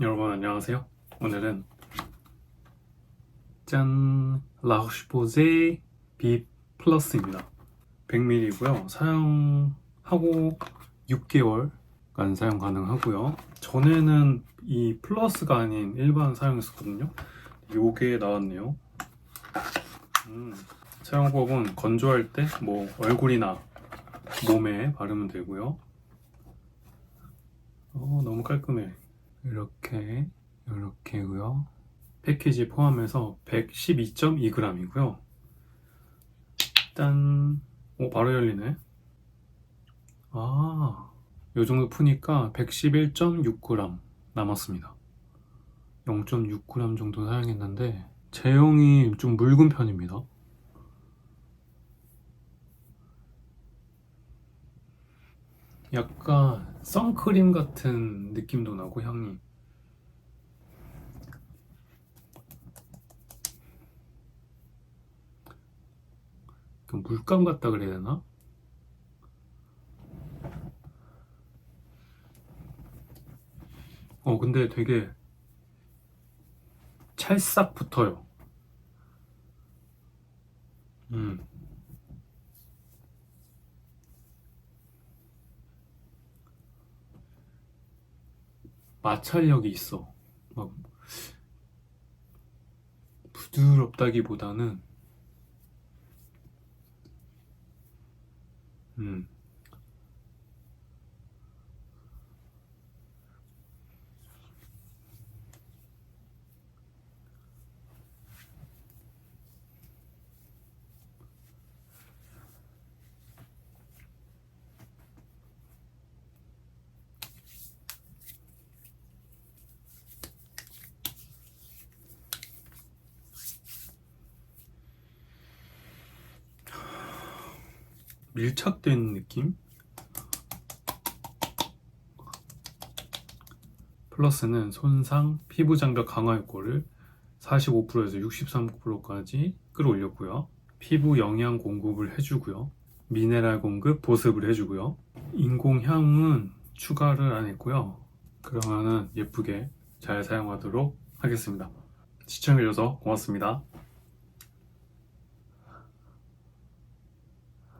여러분 안녕하세요. 오늘은 짠 라우시보제 비 플러스입니다. 100ml고요. 사용하고 6개월간 사용 가능하고요. 전에는 이 플러스가 아닌 일반 사용했었거든요. 요게 나왔네요. 음, 사용법은 건조할 때 뭐 얼굴이나 몸에 바르면 되고요. 어, 너무 깔끔해. 이렇게 이렇게고요. 패키지 포함해서 112.2g이고요. 짠. 오 바로 열리네. 아, 요 정도 푸니까 111.6g 남았습니다. 0.6g 정도 사용했는데 제형이 좀 묽은 편입니다. 약간 선크림 같은 느낌도 나고 향이 그 물감 같다 그래야 되나? 어 근데 되게 찰싹 붙어요. 음. 마찰력이 있어. 막 부드럽다기보다는 음. 밀착된 느낌? 플러스는 손상, 피부 장벽 강화 효과를 45%에서 63%까지 끌어올렸고요. 피부 영양 공급을 해주고요. 미네랄 공급, 보습을 해주고요. 인공향은 추가를 안 했고요. 그러면은 예쁘게 잘 사용하도록 하겠습니다. 시청해주셔서 고맙습니다.